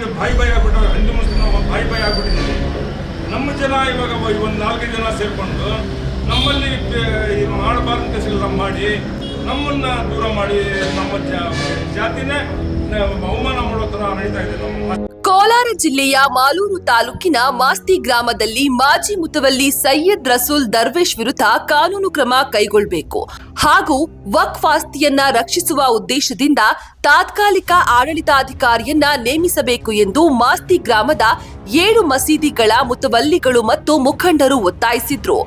ನಮಗೆ ಬಾಯಿ ಬಾಯಿ ಆಗ್ಬಿಟ್ಟು ಹಿಂದೂ ಮುಸ್ಲಿಂ ನಾವು ಬಾಯಿ ಬಾಯಿ ಆಗ್ಬಿಟ್ಟಿದ್ದೀವಿ ನಮ್ಮ ಜನ ಇವಾಗ ಒಂದು ನಾಲ್ಕೈದು ಜನ ಸೇರಿಕೊಂಡು ನಮ್ಮಲ್ಲಿ ಮಾಡಬಾರ್ದು ಕೆಲಸಗಳನ್ನ ಮಾಡಿ, ನಮ್ಮನ್ನ ದೂರ ಮಾಡಿ ನಮ್ಮ ಜಾತಿನೇ ಬಹುಮಾನ ಮಾಡೋ ಥರ ನಡೀತಾ ಇದೆ ನಮ್ಮ ಕೋಲಾರ ಜಿಲ್ಲೆಯ ಮಾಲೂರು ತಾಲೂಕಿನ ಮಾಸ್ತಿ ಗ್ರಾಮದಲ್ಲಿ ಮಾಜಿ ಮುತವಲ್ಲಿ ಸೈಯದ್ ರಸೂಲ್ ದರ್ವೇಶ್ ವಿರುದ್ಧ ಕಾನೂನು ಕ್ರಮ ಕೈಗೊಳ್ಳಬೇಕು ಹಾಗೂ ವಕ್ಫ್ ಆಸ್ತಿಯನ್ನ ರಕ್ಷಿಸುವ ಉದ್ದೇಶದಿಂದ ತಾತ್ಕಾಲಿಕ ಆಡಳಿತಾಧಿಕಾರಿಯನ್ನ ನೇಮಿಸಬೇಕು ಎಂದು ಮಾಸ್ತಿ ಗ್ರಾಮದ ಏಳು ಮಸೀದಿಗಳ ಮುತವಲ್ಲಿಗಳು ಮತ್ತು ಮುಖಂಡರು ಒತ್ತಾಯಿಸಿದ್ರು.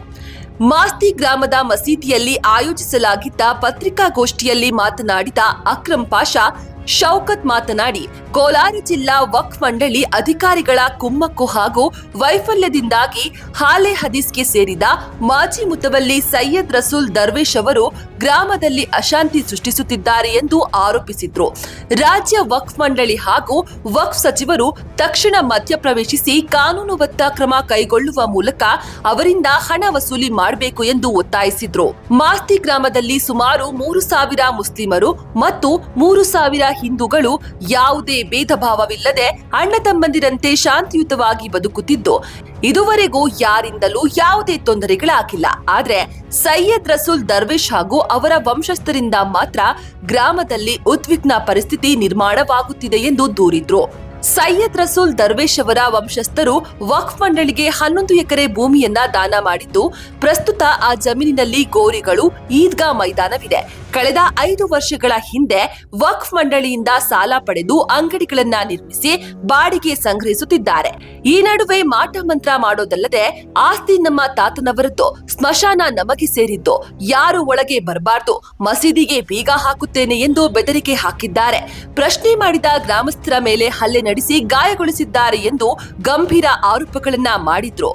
ಮಾಸ್ತಿ ಗ್ರಾಮದ ಮಸೀದಿಯಲ್ಲಿ ಆಯೋಜಿಸಲಾಗಿದ್ದ ಪತ್ರಿಕಾಗೋಷ್ಠಿಯಲ್ಲಿ ಮಾತನಾಡಿದ ಅಕ್ರಂ ಪಾಷಾ ಶೌಕತ್ ಮಾತನಾಡಿ, ಕೋಲಾರ ಜಿಲ್ಲಾ ವಕ್ಫ್ ಮಂಡಳಿ ಅಧಿಕಾರಿಗಳ ಕುಮ್ಮಕ್ಕು ಹಾಗೂ ವೈಫಲ್ಯದಿಂದಾಗಿ ಹಾಲೆ ಹದೀಸ್ಗೆ ಸೇರಿದ ಮಾಜಿ ಮುತವಲ್ಲಿ ಸೈಯದ್ ರಸೂಲ್ ದರ್ವೇಶ್ ಅವರು ಗ್ರಾಮದಲ್ಲಿ ಅಶಾಂತಿ ಸೃಷ್ಟಿಸುತ್ತಿದ್ದಾರೆ ಎಂದು ಆರೋಪಿಸಿದ್ರು. ರಾಜ್ಯ ವಕ್ಫ್ ಮಂಡಳಿ ಹಾಗೂ ವಕ್ಫ್ ಸಚಿವರು ತಕ್ಷಣ ಮಧ್ಯಪ್ರವೇಶಿಸಿ ಕಾನೂನುಬದ್ಧ ಕ್ರಮ ಕೈಗೊಳ್ಳುವ ಮೂಲಕ ಅವರಿಂದ ಹಣ ವಸೂಲಿ ಮಾಡಬೇಕು ಎಂದು ಒತ್ತಾಯಿಸಿದ್ರು. ಮಾಸ್ತಿ ಗ್ರಾಮದಲ್ಲಿ ಸುಮಾರು ಮೂರು ಸಾವಿರ ಮುಸ್ಲಿಮರು ಮತ್ತು ಮೂರು ಸಾವಿರ ಹಿಂದೂಗಳು ಯಾವುದೇ ಭೇದ ಭಾವವಿಲ್ಲದೆ ಅಣ್ಣ ತಮ್ಮಂದಿರಂತೆ ಶಾಂತಿಯುತವಾಗಿ ಬದುಕುತ್ತಿದ್ದು, ಇದುವರೆಗೂ ಯಾರಿಂದಲೂ ಯಾವುದೇ ತೊಂದರೆಗಳಾಗಿಲ್ಲ. ಆದ್ರೆ ಸೈಯದ್ ರಸೂಲ್ ದರ್ವೇಶ್ ಹಾಗೂ ಅವರ ವಂಶಸ್ಥರಿಂದ ಮಾತ್ರ ಗ್ರಾಮದಲ್ಲಿ ಉದ್ವಿಗ್ನ ಪರಿಸ್ಥಿತಿ ನಿರ್ಮಾಣವಾಗುತ್ತಿದೆ ಎಂದು ದೂರಿದ್ರು. ಸೈಯದ್ ರಸೂಲ್ ದರ್ವೇಶ್ ಅವರ ವಂಶಸ್ಥರು ವಕ್ಫ್ ಮಂಡಳಿಗೆ ಹನ್ನೊಂದು ಎಕರೆ ಭೂಮಿಯನ್ನ ದಾನ ಮಾಡಿದ್ದು, ಪ್ರಸ್ತುತ ಆ ಜಮೀನಿನಲ್ಲಿ ಗೋರಿಗಳು ಈದ್ಗಾ ಮೈದಾನವಿದೆ. ಕಳೆದ ಐದು ವರ್ಷಗಳ ಹಿಂದೆ ವಕ್ಫ್ ಮಂಡಳಿಯಿಂದ ಸಾಲ ಪಡೆದು ಅಂಗಡಿಗಳನ್ನ ನಿರ್ಮಿಸಿ ಬಾಡಿಗೆ ಸಂಗ್ರಹಿಸುತ್ತಿದ್ದಾರೆ. ಈ ನಡುವೆ ಮಾಟ ಮಂತ್ರ ಮಾಡೋದಲ್ಲದೆ ಆಸ್ತಿ ನಮ್ಮ ತಾತನವರದ್ದು, ಸ್ಮಶಾನ ನಮಗೆ ಸೇರಿದ್ದು. ಯಾರು ಒಳಗೆ ಬರಬಾರ್ದು, ಮಸೀದಿಗೆ ಬೀಗ ಹಾಕುತ್ತೇನೆ ಎಂದು ಬೆದರಿಕೆ ಹಾಕಿದ್ದಾರೆ. ಪ್ರಶ್ನೆ ಮಾಡಿದ ಗ್ರಾಮಸ್ಥರ ಮೇಲೆ ಹಲ್ಲೆ ನಡೆಸಿ ಗಾಯಗೊಳಿಸಿದ್ದಾರೆ ಎಂದು ಗಂಭೀರ ಆರೋಪಗಳನ್ನ ಮಾಡಿದ್ರು.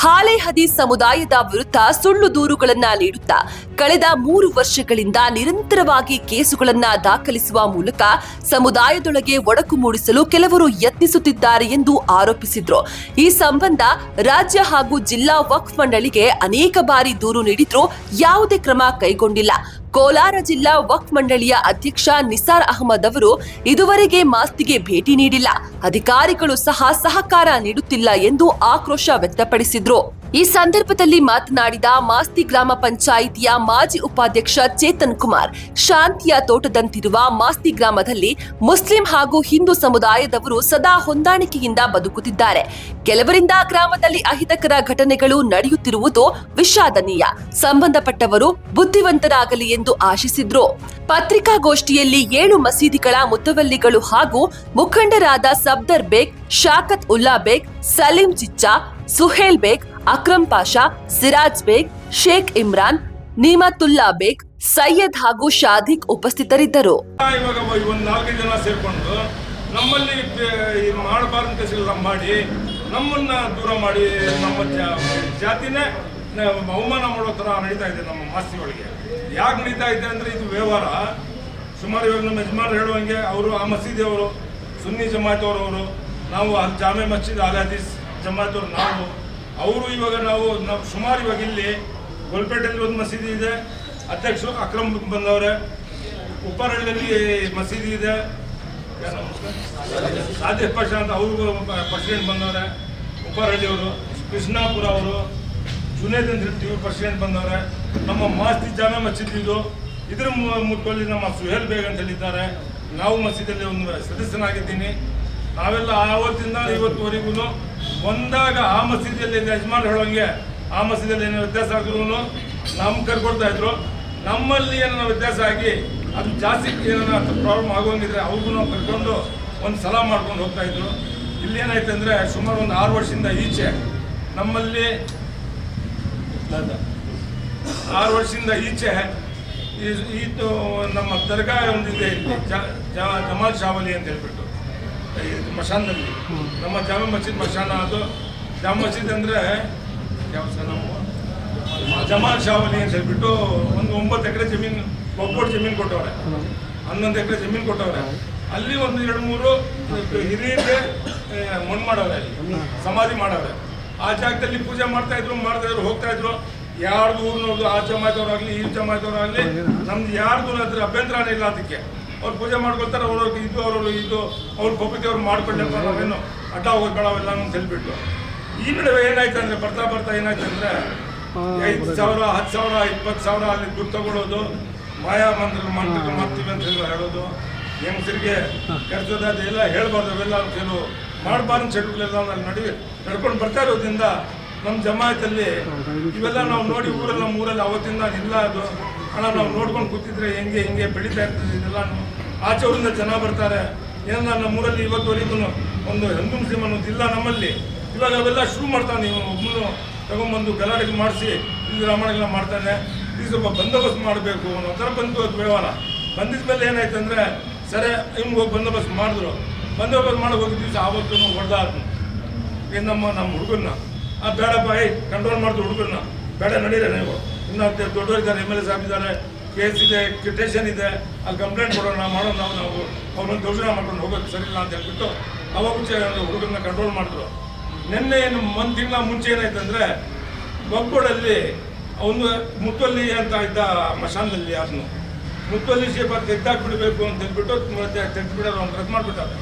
ಹಾಲೆ ಹದಿ ಸಮುದಾಯದ ವಿರುದ್ಧ ಸುಳ್ಳು ದೂರುಗಳನ್ನ ನೀಡುತ್ತಾ ಕಳೆದ ಮೂರು ವರ್ಷಗಳಿಂದ ನಿರಂತರವಾಗಿ ಕೇಸುಗಳನ್ನ ದಾಖಲಿಸುವ ಮೂಲಕ ಸಮುದಾಯದೊಳಗೆ ಒಡಕು ಮೂಡಿಸಲು ಕೆಲವರು ಯತ್ನಿಸುತ್ತಿದ್ದಾರೆ ಎಂದು ಆರೋಪಿಸಿದ್ರು. ಈ ಸಂಬಂಧ ರಾಜ್ಯ ಹಾಗೂ ಜಿಲ್ಲಾ ವಕ್ಫ್ ಮಂಡಳಿಗೆ ಅನೇಕ ಬಾರಿ ದೂರು ನೀಡಿದ್ರೂ ಯಾವುದೇ ಕ್ರಮ ಕೈಗೊಂಡಿಲ್ಲ. ಕೋಲಾರ ಜಿಲ್ಲಾ ವಕ್ಫ್ ಮಂಡಳಿಯ ಅಧ್ಯಕ್ಷ ನಿಸಾರ್ ಅಹಮದ್ ಅವರು ಇದುವರೆಗೆ ಮಾಸ್ತಿಗೆ ಭೇಟಿ ನೀಡಿಲ್ಲ. ಅಧಿಕಾರಿಗಳು ಸಹ ಸಹಕಾರ ನೀಡುತ್ತಿಲ್ಲ ಎಂದು ಆಕ್ರೋಶ ವ್ಯಕ್ತಪಡಿಸಿದ್ರು. ಈ ಸಂದರ್ಭದಲ್ಲಿ ಮಾತನಾಡಿದ ಮಾಸ್ತಿ ಗ್ರಾಮ ಪಂಚಾಯಿತಿಯ ಮಾಜಿ ಉಪಾಧ್ಯಕ್ಷ ಚೇತನ್ ಕುಮಾರ್, ಶಾಂತಿಯ ತೋಟದಂತಿರುವ ಮಾಸ್ತಿ ಗ್ರಾಮದಲ್ಲಿ ಮುಸ್ಲಿಂ ಹಾಗೂ ಹಿಂದೂ ಸಮುದಾಯದವರು ಸದಾ ಹೊಂದಾಣಿಕೆಯಿಂದ ಬದುಕುತ್ತಿದ್ದಾರೆ. ಕೆಲವರಿಂದ ಗ್ರಾಮದಲ್ಲಿ ಅಹಿತಕರ ಘಟನೆಗಳು ನಡೆಯುತ್ತಿರುವುದು ವಿಷಾದನೀಯ. ಸಂಬಂಧಪಟ್ಟವರು ಬುದ್ಧಿವಂತರಾಗಲಿ ಎಂದು ಆಶಿಸಿದ್ರು. ಪತ್ರಿಕಾಗೋಷ್ಠಿಯಲ್ಲಿ ಏಳು ಮಸೀದಿಗಳ ಮುತವಲ್ಲಿಗಳು ಹಾಗೂ ಮುಖಂಡರಾದ ಸಬ್ದರ್ ಬೇಗ್ ಶಾಕತ್ ಉಲ್ಲಾ ಬೇಗ್, ಸಲೀಂ ಚಿಚ್ಚಾ, ಸುಹೇಲ್ ಬೇಗ್ ಅಕ್ರಂ ಪಾಷಾ, ಸಿರಾಜ್ ಬೇಗ್, ಶೇಖ್ ಇಮ್ರಾನ್, ನೀಮತುಲ್ಲಾ ಬೇಗ್, ಸೈಯದ್ ಹಾಗೂ ಶಾದಿಕ್ ಉಪಸ್ಥಿತರಿದ್ದರು. ಇವಾಗ ಒಂದು ಜನ ಸೇರಿಕೊಂಡು ನಮ್ಮಲ್ಲಿ ಮಾಡಬಾರ್ದು ಮಾಡಿ ನಮ್ಮನ್ನ ದೂರ ಮಾಡಿ, ನಮ್ಮ ಜಾತಿನೇ ನಾವು ಅವಮಾನ ಮಾಡೋ ಥರ ನಡೀತಾ ಇದೆ ನಮ್ಮ ಮಾಸ್ತಿ ಒಳಗೆ ಯಾಕೆ ನಡೀತಾ ಇದೆ ಅಂದರೆ ಇದು ವ್ಯವಹಾರ. ಸುಮಾರು ಇವಾಗ ನಮ್ಮ ಯಜಮಾನ್ ಹೇಳುವಂಗೆ ಅವರು ಆ ಮಸೀದಿಯವರು ಸುನ್ನಿ ಜಮಾತವ್ರವರು ನಾವು ಅಲ್ಲಿ ಜಾಮೆ ಮಸ್ಜಿದ್ ಅಲ್ ಹದೀಸ್ ಜಮಾತವ್ರು ನಾವು. ಅವರು ಇವಾಗ ನಾವು ನಾವು ಸುಮಾರು ಇವಾಗ ಇಲ್ಲಿ ಗೋಲ್ಪೇಟೆಯಲ್ಲಿ ಒಂದು ಮಸೀದಿ ಇದೆ. ಅಧ್ಯಕ್ಷರು ಅಕ್ರಮ್ ಬಂದವ್ರೆ. ಉಪ್ಪಾರಳ್ಳಿಯಲ್ಲಿ ಮಸೀದಿ ಇದೆ. ಸಾಧ್ಯ ಪಕ್ಷ ಅಂತ ಅವರು ಪ್ರೆಸಿಡೆಂಟ್ ಬಂದವ್ರೆ ಉಪ್ಪಾರಳ್ಳಿಯವರು ಕೃಷ್ಣಾಪುರ ಅವರು ಜುನೇದ್ ಅಂತ ಇವ್ರು ಪ್ರೆಸಿಡೆಂಟ್ ಬಂದವ್ರೆ. ನಮ್ಮ ಮಾಸ್ತಿ ಜಾಮೆ ಮಸೀದಿ ಇದು. ಇದ್ರ ಮು- ನಮ್ಮ ಸುಹೇಲ್ ಬೇಗ್ ಅಂತ ಹೇಳಿದ್ದಾರೆ. ನಾವು ಮಸೀದಿಯಲ್ಲಿ ಒಂದು ಸದಸ್ಯನಾಗಿದ್ದೀನಿ. ನಾವೆಲ್ಲ ಆವತ್ತಿಂದ ಇವತ್ತುವರೆಗೂ ಒಂದಾಗ ಆ ಮಸೀದಿಯಲ್ಲಿ ಯಜಮಾನ್ ಹೇಳೋಂಗೆ, ಆ ಮಸೀದಿಯಲ್ಲಿ ಏನೋ ವ್ಯತ್ಯಾಸ ಆದ್ರೂ ನಮ್ಮ ಕರ್ಕೊಡ್ತಾ ಇದ್ರು. ನಮ್ಮಲ್ಲಿ ಏನೋ ವ್ಯತ್ಯಾಸ ಆಗಿ ಅದು ಜಾಸ್ತಿ ಏನೋ ಪ್ರಾಬ್ಲಮ್ ಆಗೋಂಗಿದ್ರೆ ಅವ್ರಿಗೂ ನಾವು ಕರ್ಕೊಂಡು ಒಂದು ಸಲ ಮಾಡ್ಕೊಂಡು ಹೋಗ್ತಾ ಇದ್ರು. ಇಲ್ಲಿ ಏನಾಯ್ತು ಅಂದರೆ ಸುಮಾರು ಒಂದು ಆರು ವರ್ಷದಿಂದ ಈಚೆ ನಮ್ಮಲ್ಲಿ ಆರು ವರ್ಷದಿಂದ ಈಚೆ ಈ- ನಮ್ಮ ದರ್ಗಾ ಒಂದಿದೆ ಜಮಾಲ್ ಶಾವಲಿ ಅಂತ ಹೇಳ್ಬಿಟ್ಟು. ಮಶಾನ್ದಲ್ಲಿ ನಮ್ಮ ಜಾಮ ಮಸೀದ್ ಮಶಾನ ಅದು. ಜಾಮ ಮಸೀದ್ ಅಂದರೆ ಜಮಾಲ್ ಶಾವಲಿ ಅಂತ ಹೇಳ್ಬಿಟ್ಟು ಒಂದು ಒಂಬತ್ತು ಎಕರೆ ಜಮೀನು ಒಬ್ಬೋಟ್ ಜಮೀನು ಕೊಟ್ಟವ್ರೆ. ಹನ್ನೊಂದು ಎಕರೆ ಜಮೀನು ಕೊಟ್ಟವ್ರೆ. ಅಲ್ಲಿ ಒಂದು ಎರಡು ಮೂರು ಹಿರಿಯರಿಗೆ ಮಣ್ಣು ಮಾಡವ್ರೆ ಅಲ್ಲಿ. ಸಮಾಧಿ ಮಾಡವ್ರೆ. ಆ ಜಾಗದಲ್ಲಿ ಪೂಜೆ ಮಾಡ್ತಾ ಇದ್ರು ಮಾಡ್ತಾ ಇದ್ರು, ಹೋಗ್ತಾ ಇದ್ರು. ಯಾರ್ದು ಊರ್ನೋದು ಆ ಜಮಾತವ್ರಾಗ್ಲಿ ಈ ಜಮಾತವ್ರಾಗ್ಲಿ ನಮ್ದು ಯಾರ್ದು ಅದ್ರ ಇಲ್ಲ ಅದಕ್ಕೆ. ಅವ್ರು ಪೂಜೆ ಮಾಡ್ಕೊಳ್ತಾರೆ ಅವ್ರವ್ರಿಗೆ ಇದು ಅವ್ರವ್ರು ಇದು ಅವ್ರ ಪಬ್ಲಿಕ್ ಅವ್ರು ಮಾಡ್ಕೊಂಡಪ್ಪ ನಾವೇನು ಅಡ್ಡ ಹೋಗೋದು ಬೇಡವೆಲ್ಲ ಅಂತ ಹೇಳ್ಬಿಟ್ಟು. ಈ ನಡುವೆ ಏನಾಯ್ತು ಅಂದ್ರೆ ಬರ್ತಾ ಬರ್ತಾ ಏನಾಯ್ತು ಅಂದ್ರೆ ಐದು ಸಾವಿರ ಹತ್ತು ಸಾವಿರ ಇಪ್ಪತ್ತು ಸಾವಿರ ಅಲ್ಲಿ ದುಡ್ಡು ತಗೊಳ್ಳೋದು ಮಾಯಾ ಮಂತ್ರ ಮಂತ್ರ ಮಾಡ್ತೀವಿ ಅಂತ ಹೇಳಿ ಹೇಳೋದು. ಹೆಂಗಸರಿಗೆ ಕೆಲಸದ ಅದೆಲ್ಲ ಹೇಳ್ಬಾರ್ದು ಅವೆಲ್ಲ ಕೆಲವು ಮಾಡಬಾರ್ದು ಚಟುವಟಿಕೆಲ್ಲ ಅಲ್ಲಿ ನಡುವೆ ನಡ್ಕೊಂಡು ಬರ್ತಾ ಇರೋದ್ರಿಂದ ನಮ್ಮ ಜಮಾಯತಲ್ಲಿ ಇವೆಲ್ಲ ನಾವು ನೋಡಿ ಊರೆಲ್ಲ ನಮ್ಮ ಊರಲ್ಲಿ ಅವತ್ತಿಂದ ಇಲ್ಲ ಅದು. ಹಣ ನಾವು ನೋಡ್ಕೊಂಡು ಕೂತಿದ್ರೆ ಹೆಂಗೆ ಹೆಂಗೆ ಬೆಳೀತಾ ಇರ್ತದೆ ಇದೆಲ್ಲ. ಆಚೆ ಜನ ಬರ್ತಾರೆ. ಏನೋ ನಮ್ಮೂರಲ್ಲಿ ಇವತ್ತುವರೆಗೂ ಒಂದು ಹಿಂದೂ ಮುಸ್ಲಿಂ ಅನ್ನೋದು ಇಲ್ಲ ನಮ್ಮಲ್ಲಿ. ಇವಾಗ ಅವೆಲ್ಲ ಶುರು ಮಾಡ್ತಾನೆ ಇವನು ಒಬ್ಬನು ತಗೊಂಬಂದು ಗಲಾಟೆಗೆ ಮಾಡಿಸಿ ಇದು ರಾಮಾಯಣ ಮಾಡ್ತಾನೆ. ಇದು ಸ್ವಲ್ಪ ಬಂದೋಬಸ್ತ್ ಮಾಡಬೇಕು ಅನ್ನೋ ಥರ ಬಂತು ಅದು ವ್ಯವಹಾರ. ಬಂದಿದ ಮೇಲೆ ಏನಾಯ್ತು ಅಂದರೆ, ಸರಿ ಹಿಂಗೆ ಹೋಗಿ ಬಂದೋಬಸ್ತ್ ಮಾಡಿದ್ರು. ಬಂದೋಬಸ್ತ್ ಮಾಡಿ ಹೋಗಿದ್ದ ದಿವಸ ಆವತ್ತು ಹೊಡೆದಾಡ್ನು ಏನಮ್ಮ ನಮ್ಮ ನಮ್ಮ ಹುಡುಗನ್ನ. ಆ, ಬೇಡಪ್ಪ, ಏಯ್ ಕಂಟ್ರೋಲ್ ಮಾಡಿದ್ರು ಹುಡುಗನ್ನ. ಬೇಡ, ನಡೀರ ನೀವು. ಇನ್ನು ದೊಡ್ಡವರು ದೊಡ್ಡವರಿದ್ದಾರೆ ಎಂ ಎಲ್ ಎ ಸಾಹೇಬ್ ಇದ್ದಾರೆ, ಕೇಸ್ ಇದೆ ಕ್ರಿಟೇಷನ್ ಇದೆ, ಅಲ್ಲಿ ಕಂಪ್ಲೇಂಟ್ ಕೊಡೋಣ, ಮಾಡೋಣ ನಾವು ನಾವು ಅವ್ರನ್ನ ದೌರ್ಜನ್ಯ ಮಾಡ್ಕೊಂಡು ಹೋಗೋದು ಸರಿ ಇಲ್ಲ ಅಂತ ಹೇಳ್ಬಿಟ್ಟು ಅವಾಗ ಮುಂಚೆ ಹುಡುಗರನ್ನ ಕಂಟ್ರೋಲ್ ಮಾಡಿದ್ರು. ನಿನ್ನೆ ಏನು ಒಂದು ತಿಂಗಳ ಮುಂಚೆ ಏನಾಯ್ತು ಅಂದರೆ ಒಗ್ಗೋಡಲ್ಲಿ ಅವನು ಮುತ್ತಲ್ಲಿ ಅಂತ ಇದ್ದ ಮಶಾನದಲ್ಲಿ ಅದನ್ನು ಮುತ್ತಲ್ಲಿ ಶೇಪ ತೆಗ್ದಾಕ್ಬಿಡ್ಬೇಕು ಅಂತ ಹೇಳ್ಬಿಟ್ಟು ಮತ್ತೆ ತೆಗ್ದುಬಿಡೋರು ಅವ್ನು ರದ್ದು ಮಾಡಿಬಿಟ್ಟಾರೆ.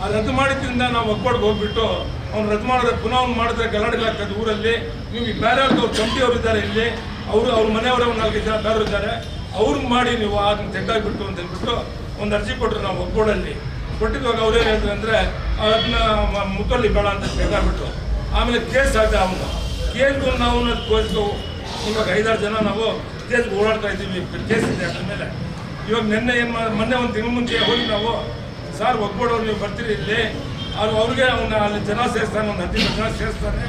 ಆ ರದ್ದು ಮಾಡಿದ್ರಿಂದ ನಾವು ಒಕ್ಕೋಡ್ಗೆ ಹೋಗ್ಬಿಟ್ಟು ಅವ್ನು ರದ್ದು ಮಾಡಿದ್ರೆ ಪುನಃ ಅವ್ನು ಮಾಡಿದ್ರೆ ಗಲಾಟೆಗಳಾಗ್ತದೆ ಊರಲ್ಲಿ. ನೀವು ಬೇರೆಯವ್ರದ್ದು ಅವ್ರು ಇದ್ದಾರೆ ಇಲ್ಲಿ. ಅವರು ಅವ್ರ ಮನೆಯವರ ಒಂದು ನಾಲ್ಕೈದು ಜನ ಬೇರೆ ಇದ್ದಾರೆ. ಅವ್ರಿಗೆ ಮಾಡಿ ನೀವು ಅದನ್ನ ತೆಗ್ದಾಗ್ಬಿಟ್ಟು ಅಂತ ಹೇಳ್ಬಿಟ್ಟು ಒಂದು ಅರ್ಜಿ ಕೊಟ್ಟರು ನಾವು ಒಗ್ಗೋಡಲ್ಲಿ. ಕೊಟ್ಟಿದ್ದಾಗ ಅವ್ರೇನು ಹೇಳಿದ್ರು ಅಂದರೆ ಅದನ್ನ ಮ- ಮುತ್ತಲ್ಲಿ ಬೇಡ ಅಂತ ತೆಗ್ದಾಗ್ಬಿಟ್ಟು ಆಮೇಲೆ ಕೇಸ್ ಆದ ಅವನು ಕೇಸ್ಗೂ ನಾವು ಕೋಸ್ಗೂ ಇವಾಗ ಐದಾರು ಜನ ನಾವು ಕೇಸ್ಗೆ ಓಡಾಡ್ತಾ ಇದ್ದೀವಿ. ಕೇಸ್ ಇದೆ ಅದ್ರ ಮೇಲೆ. ಇವಾಗ ನಿನ್ನೆ ಏನು ಮೊನ್ನೆ ಒಂದು ತಿಂಗಳ ಮುಂಚೆ ಹೋಗಿ ನಾವು, ಸರ್ ಒಗ್ಗೋಡೋರು ನೀವು ಬರ್ತೀರಿ ಇಲ್ಲಿ. ಅವ್ರು ಅವ್ರಿಗೆ ಅವನ್ನ ಅಲ್ಲಿ ಜನ ಸೇರಿಸ್ತಾನೆ, ಒಂದು ಹದಿನೈದು ಜನ ಸೇರಿಸ್ತಾನೆ.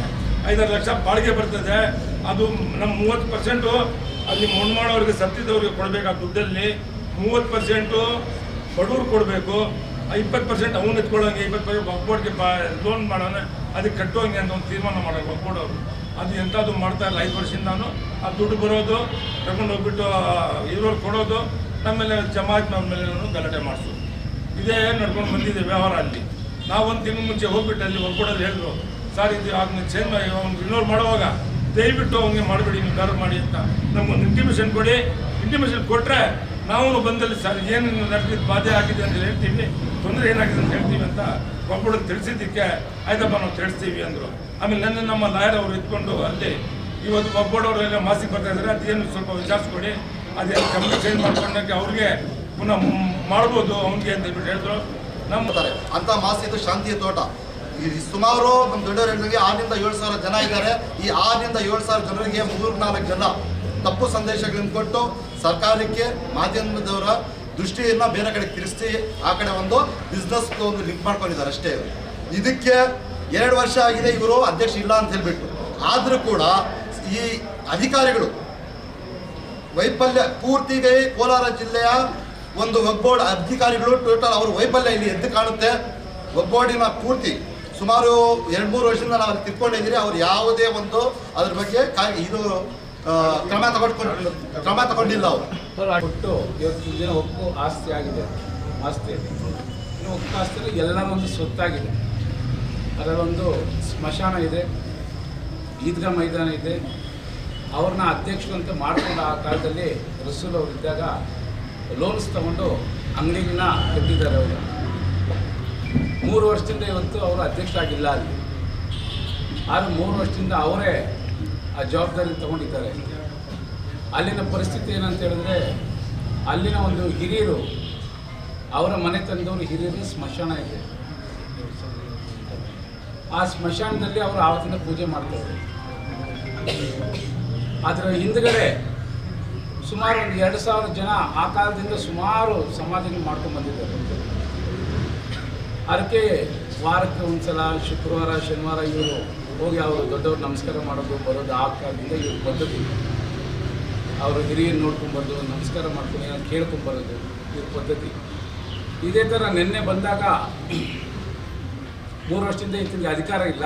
ಐದಾರು ಲಕ್ಷ ಬಾಡಿಗೆ ಬರ್ತದೆ. ಅದು ನಮ್ಮ ಮೂವತ್ತು ಪರ್ಸೆಂಟು ಅಲ್ಲಿ ಮಣ್ಣು ಮಾಡೋರಿಗೆ ಸತ್ತಿದ್ದವ್ರಿಗೆ ಕೊಡಬೇಕು. ಆ ದುಡ್ಡಲ್ಲಿ ಮೂವತ್ತು ಪರ್ಸೆಂಟು ಬಡವ್ರು ಕೊಡಬೇಕು. ಇಪ್ಪತ್ತು ಪರ್ಸೆಂಟ್ ಅವ್ನು ಎತ್ಕೊಳ್ಳೋಂಗೆ, ಇಪ್ಪತ್ತು ಪರ್ಸೆಂಟ್ ಒಕ್ಬೋರ್ಡ್ಗೆ ಬಾ ಲೋನ್ ಮಾಡೋಣ, ಅದಕ್ಕೆ ಕಟ್ಟೋಂಗೆ ಅಂತ ಒಂದು ತೀರ್ಮಾನ ಮಾಡೋದು ಒಗ್ಬೋಡವ್ರು ಅದು ಎಂಥದ್ದು ಮಾಡ್ತಾ ಇಲ್ಲ ಐದು ವರ್ಷದಿಂದ ನಾನು ಆ ದುಡ್ಡು ಬರೋದು ತಗೊಂಡು ಹೋಗ್ಬಿಟ್ಟು ಇವ್ರವ್ರು ಕೊಡೋದು, ನಮ್ಮೇಲೆ ನಮ್ಮ ಮೇಲೆ ಗಲಾಟೆ ಮಾಡಿಸೋದು. ಇದೇ ನಡ್ಕೊಂಡು ಬಂದಿದೆ ವ್ಯವಹಾರ ಅಲ್ಲಿ. ನಾವೊಂದು ತಿಂಗಳು ಮುಂಚೆ ಹೋಗ್ಬಿಟ್ಟು ಅಲ್ಲಿ ಒಗ್ಗೂಡಲ್ಲಿ ಹೇಳಿದ್ರು, ಸರ್, ಇದು ಅದನ್ನ ಚೇಂಜ್ ಅವ್ನು ರಿನೋಲ್ ಮಾಡುವಾಗ ದಯವಿಟ್ಟು ಅವನಿಗೆ ಮಾಡಬೇಡಿ, ನೀವು ಬೇರೆ ಮಾಡಿ ಅಂತ ನಮ್ಗೊಂದು ಇಂಟಿಮೇಷನ್ ಕೊಡಿ. ಇಂಟಿಮೇಷನ್ ಕೊಟ್ಟರೆ ನಾವು ಬಂದಲ್ಲಿ ಸರ್, ಏನು ನಡೆದಿದ್ದು ಬಾಧೆ ಆಗಿದೆ ಅಂತ ಹೇಳ್ತೀವಿ. ತೊಂದರೆ ಏನಾಗಿದೆ ಅಂತ ಹೇಳ್ತೀವಿ ಅಂತ ಒಬ್ಬಳು ತಿಳಿಸಿದ್ದಕ್ಕೆ ಆಯ್ತಪ್ಪ, ನಾವು ತಿಳಿಸ್ತೀವಿ ಅಂದರು. ಆಮೇಲೆ ನನ್ನ ನಮ್ಮ ಲಾಯರ್ ಅವರು ಇದ್ಕೊಂಡು ಅಲ್ಲಿ ಇವತ್ತು ಒಬ್ಬಡವರೆಲ್ಲ ಮಾಸಿಗೆ ಬರ್ತಾ ಇದ್ದಾರೆ, ಅದೇನು ಸ್ವಲ್ಪ ವಿಚಾರಿಸ್ಕೊಡಿ ಅದೇನು ಕಂಪ್ನಿ ಚೇಂಜ್ ಮಾಡ್ಕೊಂಡಕ್ಕೆ ಅವ್ರಿಗೆ ಪುನಃ ಮಾಡ್ಬೋದು ಅವನಿಗೆ ಅಂತ ಹೇಳ್ಬಿಟ್ಟು ಹೇಳಿದ್ರು. ನಮ್ಮ ಅಂತ ಮಾಸಿದು ಶಾಂತಿಯ ತೋಟ. ಈ ಸುಮಾರು ನಮ್ಮ ದೊಡ್ಡವರು ಹೇಳಿದಂಗೆ ಆರಿಂದ ಏಳು ಸಾವಿರ ಜನ ಇದ್ದಾರೆ. ಈ ಆರಿಂದ ಏಳು ಸಾವಿರ ಜನರಿಗೆ ಮೂರು ನಾಲ್ಕು ಜನ ತಪ್ಪು ಸಂದೇಶಗಳನ್ನು ಕೊಟ್ಟು ಸರ್ಕಾರಕ್ಕೆ ಮಾಧ್ಯಮದವರ ದೃಷ್ಟಿಯನ್ನು ಬೇರೆ ಕಡೆ ತಿರ್ಗಿಸಿ ಆ ಕಡೆ ಒಂದು ಬಿಸ್ನೆಸ್ ಒಂದು ಲಿಂಕ್ ಮಾಡ್ಕೊಂಡಿದ್ದಾರೆ ಅಷ್ಟೇ. ಇದಕ್ಕೆ ಎರಡು ವರ್ಷ ಆಗಿದೆ, ಇವರು ಅಧ್ಯಕ್ಷ ಇಲ್ಲ ಅಂತ ಹೇಳಿಬಿಟ್ಟು. ಆದರೂ ಕೂಡ ಈ ಅಧಿಕಾರಿಗಳು ವೈಫಲ್ಯ ಪೂರ್ತಿಗೆ ಕೋಲಾರ ಜಿಲ್ಲೆಯ ಒಂದು ಒಗ್ಬೋರ್ಡ್ ಅಧಿಕಾರಿಗಳು ಟೋಟಲ್ ಅವ್ರ ವೈಫಲ್ಯ ಇಲ್ಲಿ ಎದ್ದು ಕಾಣುತ್ತೆ. ಒಗ್ಬೋರ್ಡಿನ ಪೂರ್ತಿ ಸುಮಾರು ಎರಡು ಮೂರು ವರ್ಷದಿಂದ ನಾವು ತಿಳ್ಕೊಂಡಿದ್ದೀರಿ ಅವ್ರು ಯಾವುದೇ ಒಂದು ಅದ್ರ ಬಗ್ಗೆ ಇದು ಕ್ರಮ ತಗೊಂಡು ಕ್ರಮ ತಗೊಂಡಿಲ್ಲ ಅವರು. ಕೊಟ್ಟು ಇವತ್ತು ದಿನ ಒಪ್ಪು ಆಸ್ತಿ ಆಗಿದೆ. ಆಸ್ತಿ ಇದೆ ಇನ್ನು ಒಪ್ಪು ಆಸ್ತಿಯಲ್ಲಿ ಎಲ್ಲರ ಒಂದು ಸ್ವತ್ತಾಗಿದೆ. ಅದರಲ್ಲೊಂದು ಸ್ಮಶಾನ ಇದೆ, ಈದ್ಗಾ ಮೈದಾನ ಇದೆ. ಅವ್ರನ್ನ ಅಧ್ಯಕ್ಷರು ಅಂತ ಮಾಡ್ಕೊಂಡ ಆ ಕಾಲದಲ್ಲಿ ರಸೂಲ್ ಅವರು ಇದ್ದಾಗ ಲೋನ್ಸ್ ತಗೊಂಡು ಅಂಗಡಿಗಳನ್ನ ಕಟ್ಟಿದ್ದಾರೆ ಅವರು. ಮೂರು ವರ್ಷದಿಂದ ಇವತ್ತು ಅವರು ಅಧ್ಯಕ್ಷರಾಗಿಲ್ಲ ಅಲ್ಲಿ. ಆದರೆ ಮೂರು ವರ್ಷದಿಂದ ಅವರೇ ಆ ಜವಾಬ್ದಾರಿ ತಗೊಂಡಿದ್ದಾರೆ. ಅಲ್ಲಿನ ಪರಿಸ್ಥಿತಿ ಏನಂತ ಹೇಳಿದ್ರೆ, ಅಲ್ಲಿನ ಒಂದು ಹಿರಿಯರು, ಅವರ ಮನೆ ತಂದವರು ಹಿರಿಯರು ಸ್ಮಶಾನ ಇದೆ. ಆ ಸ್ಮಶಾನದಲ್ಲಿ ಅವರು ಆವತ್ತಿನ ಪೂಜೆ ಮಾಡ್ತಾರೆ. ಅದರ ಹಿಂದ್ಗಡೆ ಸುಮಾರು ಒಂದು ಎರಡು ಸಾವಿರ ಜನ ಆ ಕಾಲದಿಂದ ಸುಮಾರು ಸಮಾಧಿಗಳು ಮಾಡ್ಕೊಂಡು ಬಂದಿದ್ದಾರೆ. ಅದಕ್ಕೆ ವಾರಕ್ಕೆ ಒಂದ್ಸಲ, ಶುಕ್ರವಾರ, ಶನಿವಾರ ಇವರು ಹೋಗಿ ಅವರು ದೊಡ್ಡವ್ರು ನಮಸ್ಕಾರ ಮಾಡೋದು, ಬರೋದು, ಆ ಕಾಲದಿಂದ ಇವ್ರು ಪದ್ಧತಿ ಅವರು ಹಿರಿಯರು ನೋಡ್ಕೊಂಬರೋದು ನಮಸ್ಕಾರ ಮಾಡ್ಕೊಂಡು ಅಂತ ಕೇಳ್ಕೊಂಬರೋದು ಇವ್ರ ಪದ್ಧತಿ. ಇದೇ ಥರ ನಿನ್ನೆ ಬಂದಾಗ ಮೂರು ವರ್ಷದಿಂದ ಇತ್ತಿಗೆ ಅಧಿಕಾರ ಇಲ್ಲ.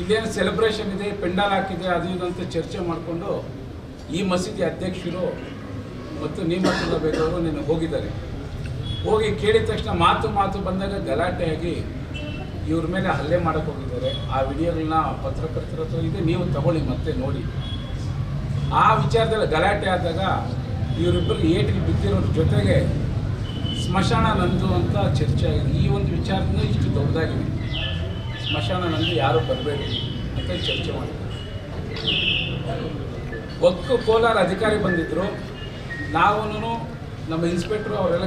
ಇಲ್ಲೇನು ಸೆಲೆಬ್ರೇಷನ್ ಇದೆ, ಪೆಂಡಾಲ್ ಹಾಕಿದೆ, ಅದು ಇದು ಅಂತ ಚರ್ಚೆ ಮಾಡಿಕೊಂಡು ಈ ಮಸೀದಿ ಅಧ್ಯಕ್ಷರು ಮತ್ತು ನೇಮಕುಲ್ಲ ಬೇಕಾದ್ರು ನಿನ್ನೆ ಹೋಗಿದ್ದಾರೆ. ಹೋಗಿ ಕೇಳಿದ ತಕ್ಷಣ ಮಾತು ಮಾತು ಬಂದಾಗ ಗಲಾಟೆಯಾಗಿ ಇವ್ರ ಮೇಲೆ ಹಲ್ಲೆ ಮಾಡಕ್ಕೆ ಹೋಗಿದ್ದಾರೆ. ಆ ವಿಡಿಯೋಗಳನ್ನ ಪತ್ರಕರ್ತರ ಹತ್ರ ಇದೆ, ನೀವು ತಗೊಳ್ಳಿ ಮತ್ತೆ ನೋಡಿ. ಆ ವಿಚಾರದಲ್ಲಿ ಗಲಾಟೆ ಆದಾಗ ಇವರಿಬ್ಬರು ಏಟಿಗೆ ಬಿದ್ದಿರೋ ಜೊತೆಗೆ ಸ್ಮಶಾನ ನಂದು ಅಂತ ಚರ್ಚೆ ಆಗಿದೆ. ಈ ಒಂದು ವಿಚಾರದಿಂದ ಇಷ್ಟು ದೊಡ್ಡದಾಗಿದೆ. ಸ್ಮಶಾನ ನಂದು ಯಾರು ಬರಬೇಡಿ ಅಂತ ಚರ್ಚೆ ಮಾಡಿದ್ರು. ಒಕ್ಕು ಕೋಲಾರ ಅಧಿಕಾರಿ ಬಂದಿದ್ದರು ನಾವು ನಮ್ಮ ಇನ್ಸ್ಪೆಕ್ಟ್ರು ಅವರೆಲ್ಲ